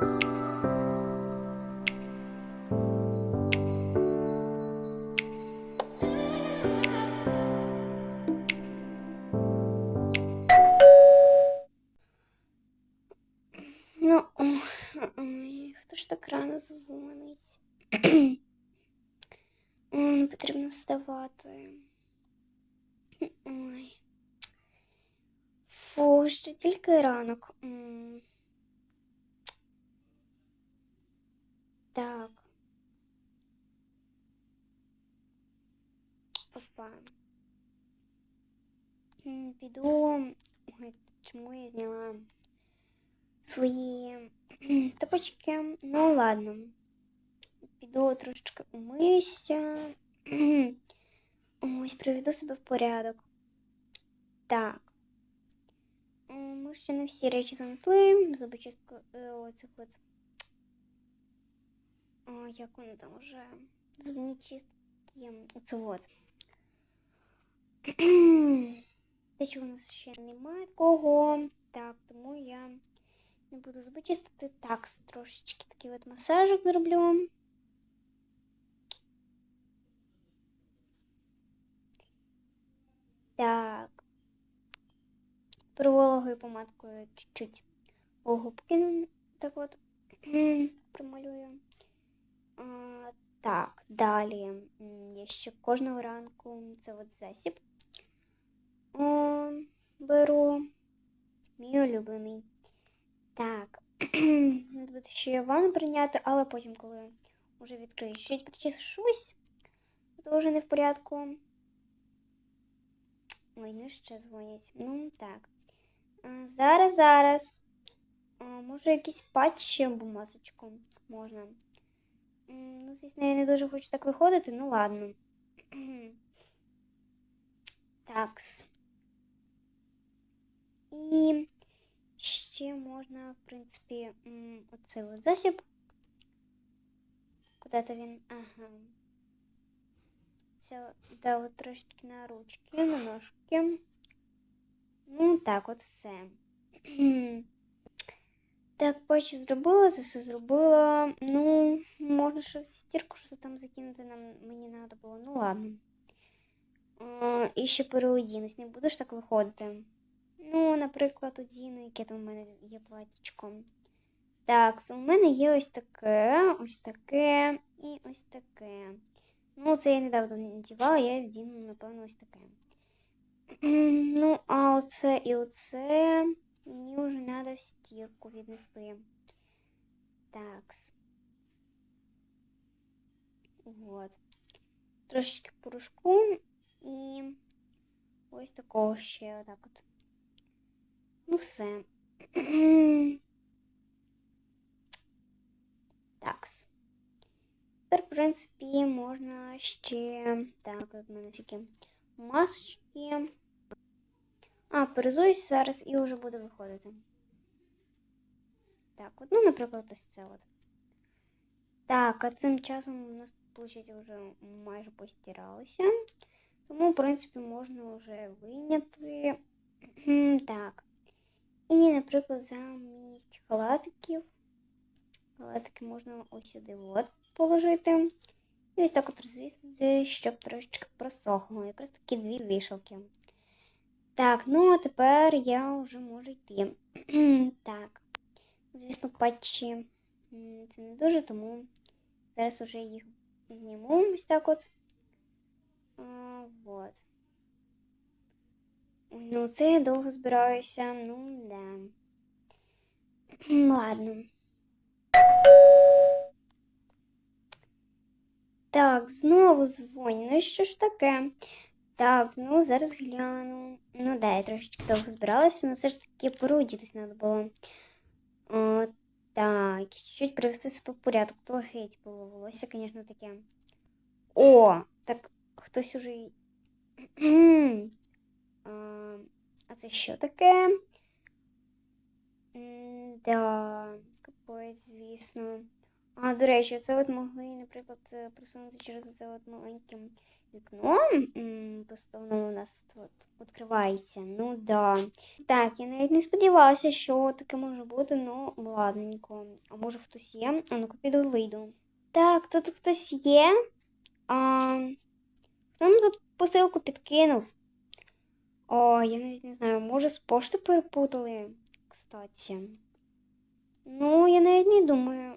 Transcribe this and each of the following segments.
Ну, ой, хто ж так рано дзвонить? Не потрібно вставати. Ой. Фу, ще тільки ранок. Так. Опа. М, Піду. Ой, чому я зняла свої тапочки? Ну ладно. Піду трошечки умиюся. Ось, приведу себе в порядок. Так. М, Ми ще не всі речі занесли. Зубочистку е, оцих от. Як вони там вже? Зубні чистки. Оце от. Те, чого у нас ще немає такого. Так, тому я не буду зуби чистити. Так, трошечки такий от масажик зроблю. Так. Провологою помадкою чуть-чуть губки так от промалюю. Так, далі. Я ще кожного ранку це от засіб О, беру. Мій улюблений. Так. Буде ще ванну прийняти, але потім, коли вже відкрию, чуть причешусь, то вже не в порядку. Ой, ну ще дзвонять. Ну так. Зараз, зараз. Може, якийсь патч або масочку можна. Ну, звісно, я не дуже хочу так виходити, ну ладно. Такс. І ще можна, в принципі, оцей от засіб. Куди-то він. Ага. Це да, от трошечки на ручки, на ножки. Ну, так, от все. Так, патч зробила, все зробила. Ну, можна ще в стірку щось там закинути нам мені треба було. Ну ладно. А, і ще переодінусь, не будеш так виходити. Ну, наприклад, одіну, яке там у мене є платічко. Так, у мене є ось таке, ось таке і ось таке. Ну, це я недавно надівала, я вдіну, напевно, ось таке. Ну, а оце і оце мені вже треба в стірку віднести. Такс. Вот. Трошечки порошку і ось такого ще отак от. Ну, все. Такс. Тепер, в принципі, можна ще. Так, от в мене такі масочки. А, перезуюсь зараз і вже буду виходити. Так, от, ну, наприклад, ось це от. Так, а цим часом у нас виходить, вже майже постиралося. Тому, в принципі, можна вже вийняти. Так. І, наприклад, замість халатиків. Халатики можна ось сюди от положити. І ось так от розвісити, щоб трошечки просохло. Якраз такі дві вішалки. Так, ну а тепер я вже можу йти. так. Звісно, патчі це не дуже, тому зараз уже їх зніму ось так от. А, вот. Ну, це я довго збираюся, ну да. Ладно. Так, знову дзвоню. Ну що ж таке? Так, ну зараз гляну. Ну да, я трошечки довго збиралася, але все ж таки порудітись треба було. О, так, чуть-чуть привести себе в порядок. То геть було волосся, звісно, таке. О, так хтось уже. а, це що таке? М, Да, капець, звісно. А, до речі, це от могли, наприклад, е, просунути через це от маленьке вікно. Просто воно у нас от відкривається. Ну да. Так, я навіть не сподівалася, що таке може бути, ну ладненько. А може хтось є? А ну-ка піду вийду. Так, тут хтось є. А, хто нам тут посилку підкинув? О, я навіть не знаю, може з пошти перепутали, кстати. Ну, я навіть не думаю.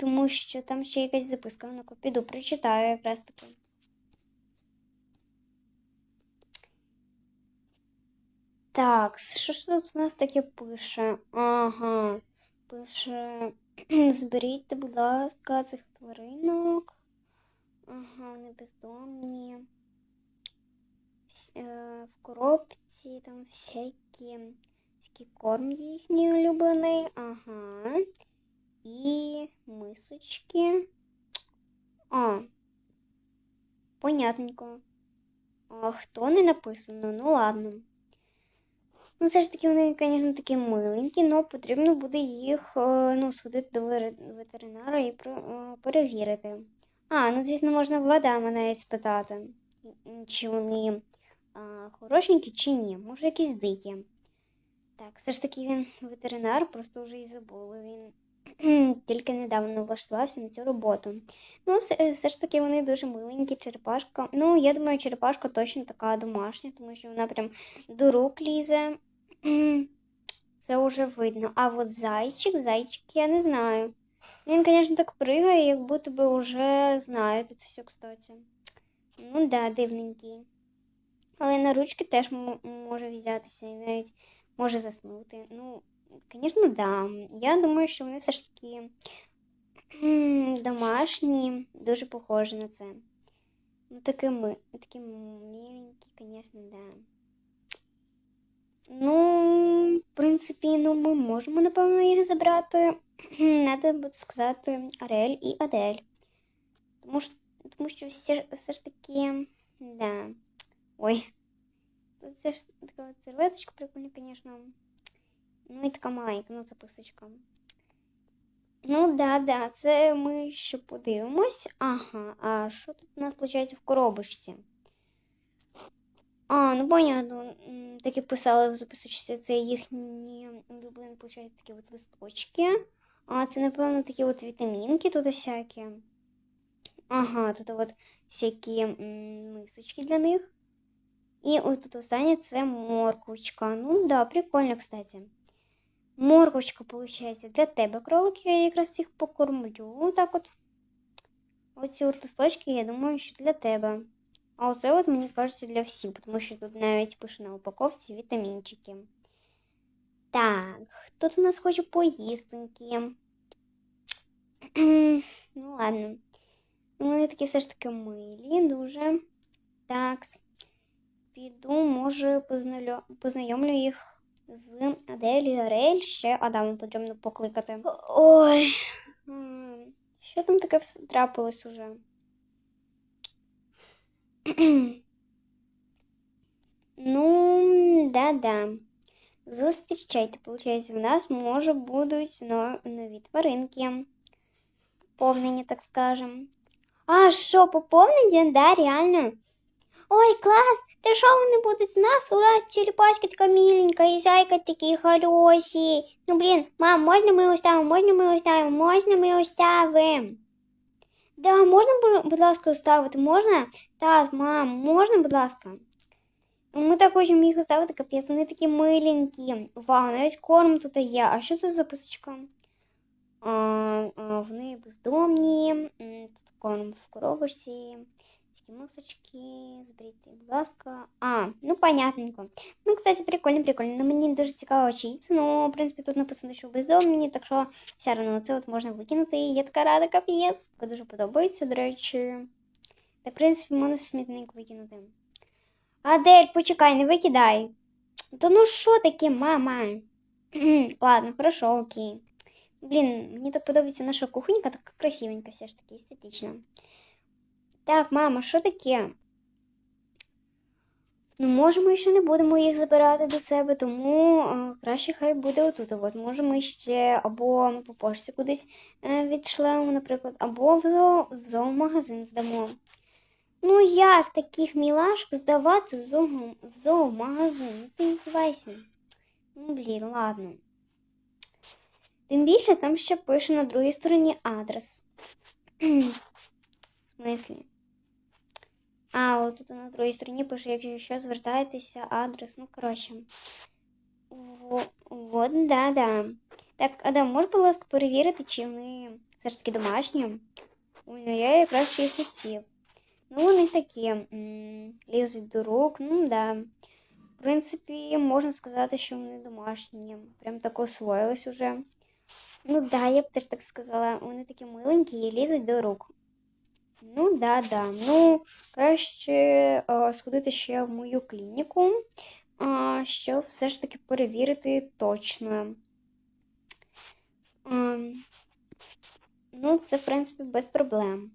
Тому що там ще якась записка. Ну-ка, піду, прочитаю якраз таки. Так, що ж тут у нас таке пише? Ага. Пише. Зберіть, будь ласка, цих тваринок. Ага, вони бездомні. Е, В коробці там всякі, всякий корм їхній улюблений. Ага. І мисочки. А. Понятненько. А хто не написано? Ну ладно. Ну, все ж таки, вони, звісно, такі миленькі, але потрібно буде їх е, ну, сходити до ветеринара і е, перевірити. А, ну, звісно, можна владами навіть спитати, чи вони а, хорошенькі, чи ні. Може, якісь дикі. Так, все ж таки він ветеринар, просто вже і забули. Він тільки недавно влаштувався на цю роботу. Ну, все, все ж таки вони дуже миленькі, черепашка. Ну, я думаю, черепашка точно така домашня, тому що вона прям до рук лізе. Це вже видно. А от зайчик, зайчик, я не знаю. Він, звісно, так пригає, як будто би вже знає тут все, кстати. Ну да, дивненький. Але на ручки теж може взятися і навіть може заснути. Ну, звісно, да. Я думаю, що вони все ж таки домашні, дуже похожі на це. Ну, такі ми, такі миленькі, звісно, да. Ну, в принципі, ну, ми можемо, напевно, їх забрати. Надо буде сказати Арель і Адель. Тому що, тому що все, все ж таки, да. Ой. Тут ж така серветочка прикольна, звісно. Ну і така маленька, ну, записочка. Ну, да, да, це ми ще подивимось. Ага, а що тут у нас виходить в коробочці? А, ну понятно. М, Так як писали в записочці, це їхні улюблені, виходить, такі от листочки. А це, напевно, такі от вітамінки тут всякі. Ага, тут от всякі мисочки для них. І ось тут останнє це морквочка. Ну да, прикольно, кстати. Морквочка, виходить, для тебе, кролик, я якраз їх покормлю. Так от. Оці от листочки, я думаю, що для тебе. А оце от, мені кажеться, для всіх, тому що тут навіть пише на упаковці вітамінчики. Так, тут у нас хоче поїстеньки. ну ладно. Вони такі все ж таки милі, дуже. Так. Піду, може, познайомлю їх з Адель і Арель. Ще Адаму потрібно покликати. Ой. Що там таке трапилось уже? Ну, да-да. Зустрічайте, виходить, в нас може будуть но- нові тваринки. Поповнені, так скажем. А що, поповнення? Да, реально. Ой, клас! Ти що вони будуть у нас? Ура, черепашка така миленька, і зайка такі хороші. Ну, блін, мам, можна ми оставимо, можна ми оставимо, можна ми оставимо. Да, можна, будь ласка, оставити? Можна? Так, мам, можна, будь ласка? Ми так хочемо їх оставити, капець, вони такі миленькі. Вау, навіть корм тут є. А що це за записочка? А, а, вони бездомні, тут корм в коробочці, такі мисочки, зберіть, будь ласка. А, ну понятненько. Ну, кстати, прикольно, прикольно. Ну, мені дуже цікаво вчитися, ну, в принципі, тут написано, що бездомні, так що все одно це от можна викинути. Я така рада, капець. Дуже подобається, до речі. Так, в принципі, можна в смітник викинути. Адель, почекай, не викидай. Та ну що таке, мама? Ладно, хорошо, окей. Блін, мені так подобається наша кухонька, така красивенька, все ж таки, естетична. Так, мама, що таке? Ну, може, ми ще не будемо їх забирати до себе, тому е, краще хай буде отут. От, може, ми ще або по пошті кудись е, відшлемо, наприклад, або в, зоо, в зоомагазин здамо. Ну, як таких мілашок здавати в, зоо, в зоомагазин? Ну. Ну, блін, ладно. Тим більше там ще пише на другій стороні адрес. В смислі? А, от тут на другій стороні пише, якщо що, звертайтеся, адрес, ну, коротше. Во- Вот, да, да. Так, Адам, можеш, будь ласка, перевірити, чи вони все ж таки домашні? Ой, ну я якраз їх хотів. Ну, вони такі, лізуть до рук, ну да. В принципі, можна сказати, що вони домашні. Прям так освоїлись уже. Ну да, я б теж так сказала. Вони такі миленькі і лізуть до рук. Ну да, да. Ну, краще е, сходити ще в мою клініку, е, щоб все ж таки перевірити точно. Е, ну, це, в принципі, без проблем.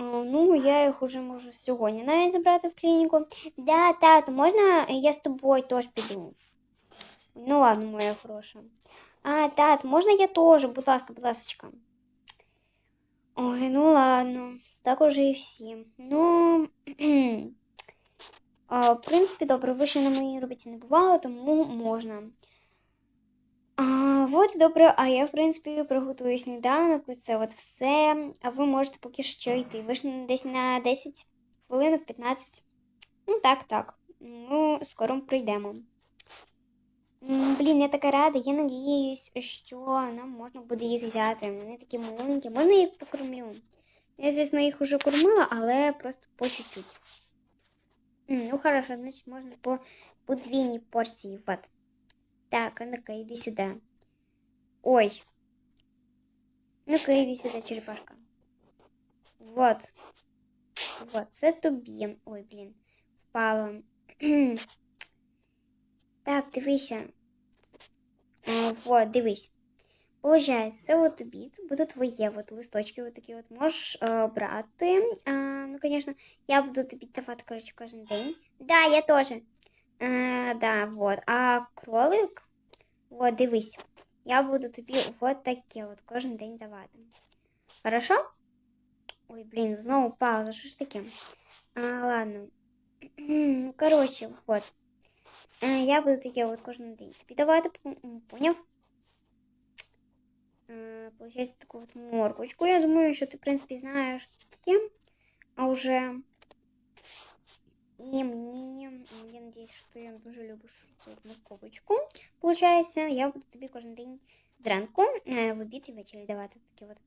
Ну, я їх уже можу сьогодні навіть забрати в клініку. Да, тату, можна я з тобою теж піду? Ну ладно, моя хороша. А, тат, можна я теж, будь ласка, будь ласка. Ой, ну ладно, так уже і всі. Ну, а, в принципі, добре, ви ще на моїй роботі не бували, тому можна. А, от добре, а я, в принципі, приготую сніданок, і це от все. А ви можете поки що йти. Ви ж десь на 10 хвилин, 15. Ну, так, так. Ну, скоро прийдемо. Блін, я така рада, я надіюсь, що нам можна буде їх взяти. Вони такі маленькі. Можна я їх покормлю? Я, звісно, їх уже кормила, але просто по чуть-чуть. Ну, хорошо, значить можна по подвійній порції. Вот. Так, а ну-ка, іди сюди. Ой. Ну-ка, іди сюди, черепашка. Вот. Вот, це тобі. Ой, блін, впала. Так, дивися. А, вот, дивись. Получається, це от тобі, це буде твоє от листочки от такі от можеш е, брати. А, ну, звісно, я буду тобі давати, коротше, кожен день. Да, я теж. Е, да, вот. А кролик, от, дивись, я буду тобі от таке от кожен день давати. Хорошо? Ой, блін, знову пауза, що ж таке? А, ладно. Ну, коротше, вот. Е, Я буду таке от кожен день тобі давати, м, поняв? Е, Получається таку от морквочку. Я думаю, що ти, в принципі, знаєш що це таке. А уже. І мені, я надіюсь, що ти дуже любиш цю от морковочку. Получається, я буду тобі кожен день зранку, е, в обід і ввечері давати такі от.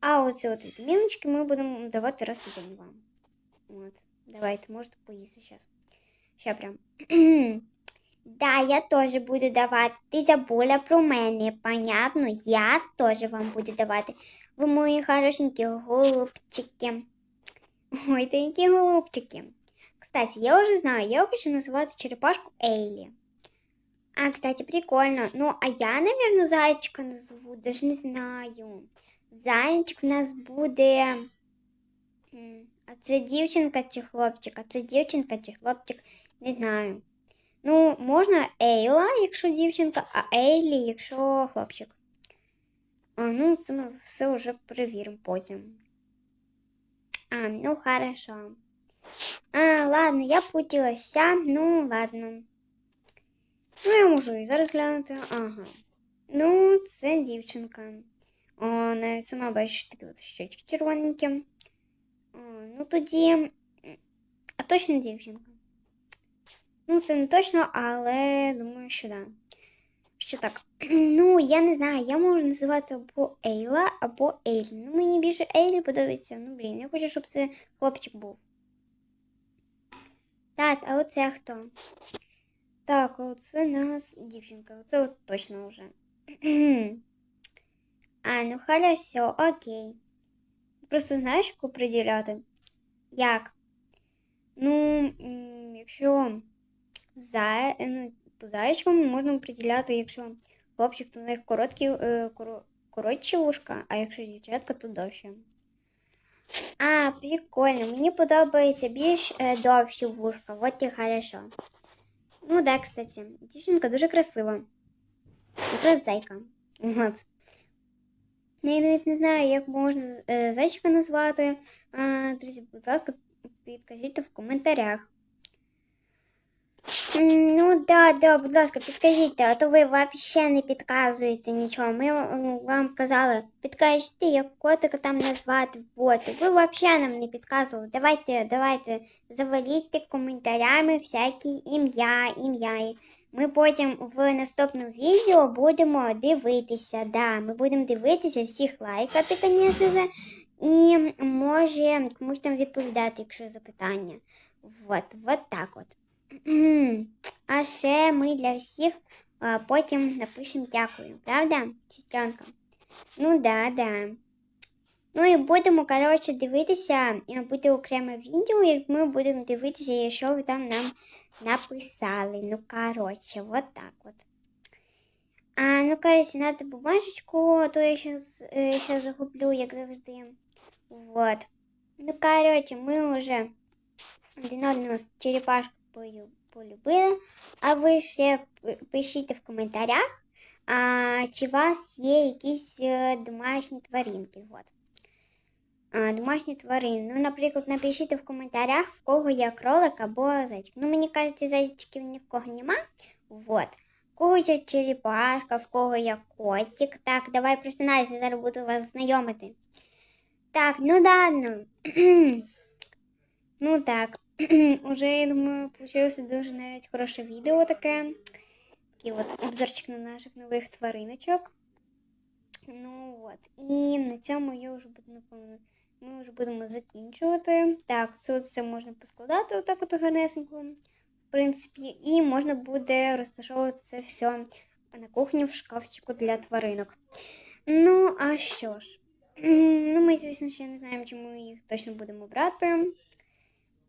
А оці от вітаміночки ми будемо давати раз у день вам. От. Давайте, можете поїсти зараз. Ще прям. Да, я теж буду давати. Ти забула про мене, понятно? Я теж вам буду давати. Ви мої хорошенькі голубчики. Ой, та голубчики. Кстати, я уже знаю, я хочу называть черепашку Эйли. А, кстати, прикольно. Ну, а я, наверное, зайчика назову, даже не знаю. Зайчик у нас буде. А це дівчинка чи хлопчик? А це дівчинка чи хлопчик? Не знаю. Ну, можна Ейла, якщо дівчинка, а Ейлі, якщо хлопчик. А, ну, це ми все вже перевіримо потім. А, ну хорошо. А, ладно, я путілася. Ну, ладно. Ну, я можу і зараз глянути. Ага. Ну, це дівчинка. О, навіть сама бачиш такі от щочки червоненькі. О, ну тоді. м, А точно дівчинка. Ну, це не точно, але думаю, що да. Що так. Ну, я не знаю, я можу називати або Ейла, або Ейлі. Ну, мені більше Ейлі подобається. Ну, блін, я хочу, щоб це хлопчик був. Так, а оце хто? Так, оце нас дівчинка. Оце точно вже. а, ну хорошо, окей. Просто знаєш, яку приділяти? Як? Ну, якщо за, ну, по зайчикам можна приділяти, якщо хлопчик, то в них короткі, е, коро- коротші вушка, а якщо дівчатка, то довше. А, прикольно. Мені подобається більш е, довші вушка. Вот і хорошо. Ну да, кстати, дівчинка дуже красива. Якраз зайка. Вот. Ну, Я навіть не знаю, як можна е, зайчика назвати. Друзі, будь ласка, підкажіть в коментарях. Ну да, да, будь ласка, підкажіть, а то ви взагалі не підказуєте нічого. Ми вам казали, підкажіть, як котика там назвати. Вот. Ви взагалі нам не підказували. Давайте, давайте, заваліть коментарями всякі ім'я, ім'я. Ми потім в наступному відео будемо дивитися. Да, ми будемо дивитися, всіх лайкати, звісно же. І може комусь там відповідати, якщо запитання. Вот, вот так от. А ще ми для всіх потім напишемо дякую, правда, сестренка? Ну да, да. Ну і будемо, коротше, дивитися, буде окреме відео, як ми будемо дивитися, що ви там нам написали. Ну, коротше, вот так от. А, ну, коротше, надо бумажечку, а то я зараз щас загублю, як завжди. Вот. Ну, коротше, ми вже один одного черепашку полюбили. А ви ще пишіть в коментарях, а, чи у вас є якісь е, домашні тваринки. Вот. А, домашні тварини. Ну, наприклад, напишіть в коментарях, в кого є кролик або зайчик. Ну, мені кажуть, зайчиків ні в кого нема. Вот. Кого є черепашка, в кого є котик. Так, давай просинайся, зараз буду вас знайомити. Так, ну ладно. ну так. Уже, я думаю, получилося дуже навіть хороше відео таке. Такий от обзорчик на наших нових твариночок. Ну от. І на цьому я вже буду, напевно, ми вже будемо закінчувати. Так, це все можна поскладати отак от гарнесенько, в принципі, і можна буде розташовувати це все на кухні в шкафчику для тваринок. Ну, а що ж? Ну, ми, звісно, ще не знаємо, чи ми їх точно будемо брати.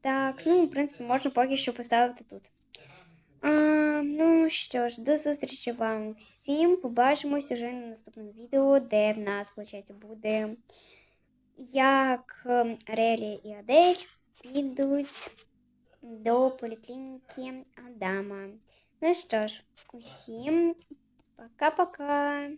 Так, ну, в принципі, можна поки що поставити тут. А, ну що ж, до зустрічі вам всім. Побачимось уже на наступному відео, де в нас, виходить, буде як Релі і Адель підуть до поліклініки Адама. Ну що ж, усім пока-пока.